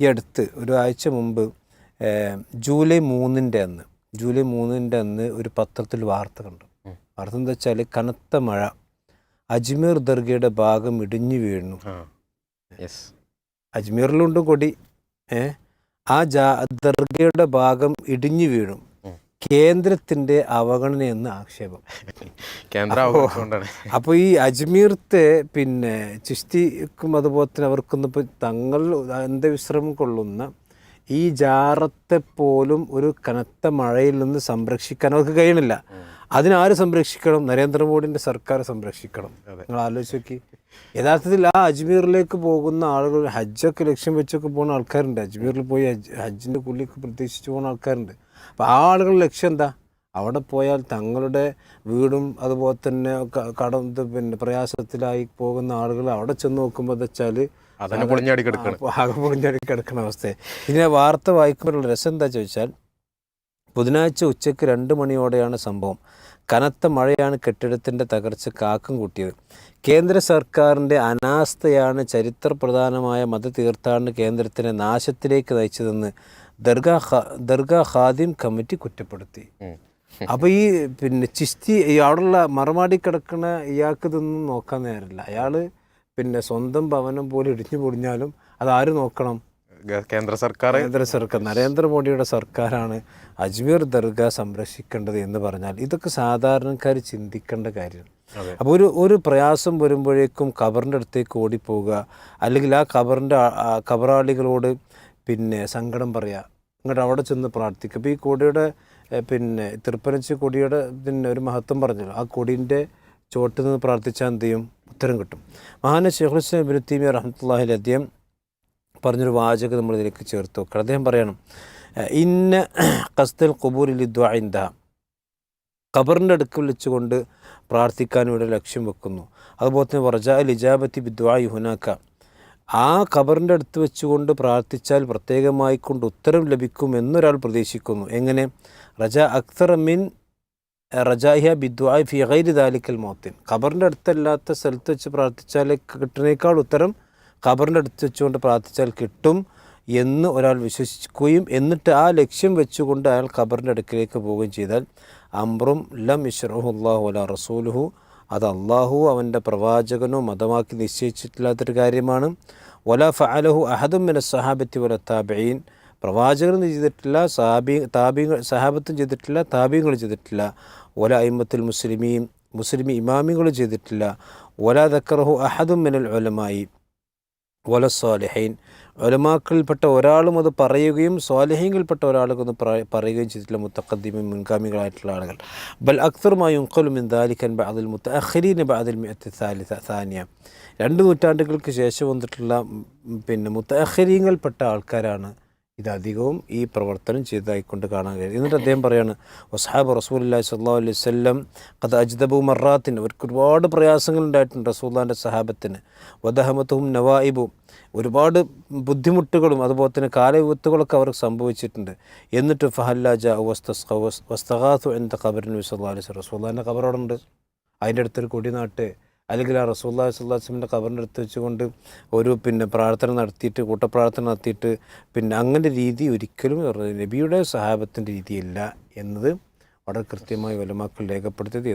ഈ അടുത്ത് ഒരാഴ്ച മുമ്പ് ജൂലൈ മൂന്നിന്റെ അന്ന് ജൂലൈ മൂന്നിന്റെ അന്ന് ഒരു പത്രത്തിൽ വാർത്ത കണ്ടു. വാർത്ത എന്താ വെച്ചാൽ കനത്ത മഴ അജ്മീർ ദർഗയുടെ ഭാഗം ഇടിഞ്ഞു വീണു. അജ്മീറിലുണ്ടും കൊടി ഏ ആ ജാ ദർഗയുടെ ഭാഗം ഇടിഞ്ഞു വീഴും ഉം. കേന്ദ്രത്തിന്റെ അവഗണനയെന്ന് ആക്ഷേപം. കേന്ദ്ര അപ്പോൾ ഈ അജ്മീർത്തെ പിന്നെ ചിസ്തിക്കും അതുപോലെ തന്നെ അവർക്കൊന്നും ഇപ്പോൾ തങ്ങൾ അന്ധവിശ്രമം കൊള്ളുന്ന ഈ ജാറത്തെ പോലും ഒരു കനത്ത മഴയിൽ നിന്ന് സംരക്ഷിക്കാൻ അവർക്ക് കഴിയണില്ല. അതിനാര് സംരക്ഷിക്കണം? നരേന്ദ്രമോദിന്റെ സർക്കാർ സംരക്ഷിക്കണം. നിങ്ങൾ ആലോചിച്ച് നോക്കി. യഥാർത്ഥത്തിൽ ആ അജ്മീറിലേക്ക് പോകുന്ന ആളുകൾ ഹജ്ജൊക്കെ ലക്ഷ്യം വെച്ചൊക്കെ പോകുന്ന ആൾക്കാരുണ്ട്. അജ്മീറിൽ പോയി ഹജ്ജ് ഹജ്ജിന്റെ കൂലിയൊക്കെ പ്രതീക്ഷിച്ച് പോകുന്ന ആൾക്കാരുണ്ട്. അപ്പോൾ ആ ആളുകളുടെ ലക്ഷ്യം എന്താ? അവിടെ പോയാൽ തങ്ങളുടെ വീടും അതുപോലെ തന്നെ കടന്ന് കടം പിന്നെ പ്രയാസത്തിലായി പോകുന്ന ആളുകൾ അവിടെ ചെന്ന് നോക്കുമ്പോൾ വെച്ചാൽ അതന്നെ പൊളിഞ്ഞാടി കിടക്കാണ് ആകെ പൊളിഞ്ഞാടി കിടക്കുന്ന അവസ്ഥ ഇതിനെ വാർത്ത വായിക്കുമ്പോഴുള്ള രസം എന്താ ചോദിച്ചാൽ ബുധനാഴ്ച ഉച്ചയ്ക്ക് രണ്ട് മണിയോടെയാണ് സംഭവം. കനത്ത മഴയാണ് കെട്ടിടത്തിന്റെ തകർച്ച കാക്കും കൂട്ടിയത്. കേന്ദ്ര സർക്കാരിന്റെ അനാസ്ഥയാണ് ചരിത്രപ്രധാനമായ മത തീർത്ഥാടന കേന്ദ്രത്തിനെ നാശത്തിലേക്ക് നയിച്ചതെന്ന് ദർഗാ ദർഗാ ഖാദിം കമ്മിറ്റി കുറ്റപ്പെടുത്തി. അപ്പോൾ ഈ പിന്നെ ചിസ്തി അവിടെയുള്ള മറമാടി കിടക്കുന്ന ഇയാൾക്ക് ഇതൊന്നും നോക്കാൻ നേരമില്ല. അയാൾ പിന്നെ സ്വന്തം ഭവനം പോലെ ഇടിഞ്ഞു പൊടിഞ്ഞാലും അത് ആര് നോക്കണം? കേന്ദ്ര സർക്കാർ? കേന്ദ്ര സർക്കാർ നരേന്ദ്രമോദിയുടെ സർക്കാരാണ് അജ്മീർ ദർഗ സംരക്ഷിക്കേണ്ടത് എന്ന് പറഞ്ഞാൽ ഇതൊക്കെ സാധാരണക്കാർ ചിന്തിക്കേണ്ട കാര്യമാണ്. അതെ. അപ്പോൾ ഒരു ഒരു പ്രയാസം വരുമ്പോഴേക്കും കബറിന്റെ അടുത്തേക്ക് ഓടിപ്പോവുക അല്ലെങ്കിൽ ആ കബറിന്റെ ആ പിന്നെ സങ്കടം പറയുക ഇങ്ങോട്ട് അവിടെ ചെന്ന് പ്രാർത്ഥിക്കുക അപ്പോൾ ഈ കൊടിയുടെ പിന്നെ തൃപ്പനച്ച് കൊടിയുടെ പിന്നെ ഒരു മഹത്വം പറഞ്ഞല്ലോ ആ കൊടിന്റെ ചുവട്ടിൽ നിന്ന് പ്രാർത്ഥിച്ചാൽ എന്ത് ചെയ്യും? ഉത്തരം കിട്ടും. മഹാന ഷെയ്ഖുൽ ഹുസൈൻ ഇബ്നു തൈമിയ്യ റഹ്മത്തുള്ളാഹി അലൈഹി അദ്ദേഹം പറഞ്ഞൊരു വാചകം നമ്മൾ ഇതിലേക്ക് ചേർത്ത് വെക്കണം. അദ്ദേഹം പറയണം ഇന്ന കസ്തൽ ഖുബൂരിൽ ദ്വാഇന്ദ ഖബറിന്റെ അടുക്കൽ വിളിച്ചുകൊണ്ട് പ്രാർത്ഥിക്കാൻ ഇവിടെ ലക്ഷ്യം വെക്കുന്നു. അതുപോലെ തന്നെ വർജ ലിജാബത്തി ബിദ്വായി ഹുനാക്ക ആ ഖബറിന്റെ അടുത്ത് വെച്ചുകൊണ്ട് പ്രാർത്ഥിച്ചാൽ പ്രത്യേകമായി കൊണ്ട് ഉത്തരം ലഭിക്കും എന്നൊരാൾ പ്രതീക്ഷിക്കുന്നു. എങ്ങനെ? റജ അക്തർ മിൻ റജാഹിയ ബിദ്വായ് ഫിഹൈരി ദാലിക്കൽ മോത്തിൻ. ഖബറിന്റെ അടുത്തല്ലാത്ത സ്ഥലത്ത് വെച്ച് പ്രാർത്ഥിച്ചാൽ കിട്ടുന്നേക്കാൾ ഉത്തരം ഖബറിന്റെ അടുത്ത് വെച്ചുകൊണ്ട് പ്രാർത്ഥിച്ചാൽ കിട്ടും എന്ന് ഒരാൾ വിശ്വസിക്കുകയും എന്നിട്ട് ആ ലക്ഷ്യം വെച്ചുകൊണ്ട് അയാൾ ഖബറിന്റെ അടുക്കിലേക്ക് പോവുകയും ചെയ്താൽ അമ്രും ലം ഇഷ്റഹു അള്ളാഹു അല റസൂലുഹു. അത് അള്ളാഹു അവന്റെ പ്രവാചകനോ മതമാക്കി നിശ്ചയിച്ചിട്ടില്ലാത്തൊരു കാര്യമാണ്. വല ഫഅലഹു അഹദും മിന സഹാബത്തി വല താബീൻ പ്രവാചകനും ചെയ്തിട്ടില്ല സാബി താബിങ്ങൾ സഹാബത്തും ചെയ്തിട്ടില്ല താബീങ്ങളും ചെയ്തിട്ടില്ല. ഒല അയിമത്തുൽ മുസ്ലിമീം മുസ്ലിം ഇമാമികളും ചെയ്തിട്ടില്ല. ഒല ദക്കറഹു അഹദും മിനൽ ഒലമായി വല സ്വാലിഹൈൻ. ഒലമാക്കളിൽപ്പെട്ട ഒരാളും അത് പറയുകയും സ്വാലിഹീങ്ങളിൽപ്പെട്ട ഒരാൾക്കൊന്ന് പറയുകയും ചെയ്തിട്ടില്ല മുത്തക്കദ്ദീമി മുൻഗാമികളായിട്ടുള്ള ആളുകൾ. ബൽ അക്തറുമായി ഉങ്കലുമിൻ ബ അതിൽ മുത്തഅഖിരീൻ ബഅദിൽ ബ അതിൽ സാനിയ. രണ്ട് നൂറ്റാണ്ടുകൾക്ക് ശേഷം വന്നിട്ടുള്ള പിന്നെ മുത്ത മുത്തഅഖിരീങ്ങളിൽപ്പെട്ട ആൾക്കാരാണ് ഇതധികവും ഈ പ്രവർത്തനം ചെയ്തതായിക്കൊണ്ട് കാണാൻ കഴിയും. എന്നിട്ട് അദ്ദേഹം പറയാണ് വസാബ് റസൂലി സല്ലാ അലൈഹി വല്ലം അത് അജ്ദബു മറാത്തിന് അവർക്ക് ഒരുപാട് പ്രയാസങ്ങൾ ഉണ്ടായിട്ടുണ്ട് റസൂല്ലാന്റെ സഹാബത്തിന്. വദഹമത്തും നവായിബും. ഒരുപാട് ബുദ്ധിമുട്ടുകളും അതുപോലെ തന്നെ കാലവിപത്തുകളൊക്കെ അവർക്ക് സംഭവിച്ചിട്ടുണ്ട്. എന്നിട്ട് ഫഹല്ലാജ വസ്തഖാത്തു എന്ത ഖബറിന് വിസല്ലാ. അലൈഹി റസൂല്ലാന്റെ ഖബറോടുണ്ട് അതിന്റെ അടുത്തൊരു കൊടിനാട്ട്. അല്ലെങ്കിൽ ആ റസൂല്ലാ വസ്ലാസ്ലമിന്റെ ഖബറിന്റെ അടുത്ത് വെച്ചുകൊണ്ട് ഒരു പിന്നെ പ്രാർത്ഥന നടത്തിയിട്ട് കൂട്ടപ്രാർത്ഥന നടത്തിയിട്ട് പിന്നെ അങ്ങനെ രീതി ഒരിക്കലും നബിയുടെ സഹാബത്തിന്റെ രീതിയല്ല എന്നത് വളരെ കൃത്യമായി വലമാക്കൾ രേഖപ്പെടുത്തിയത്.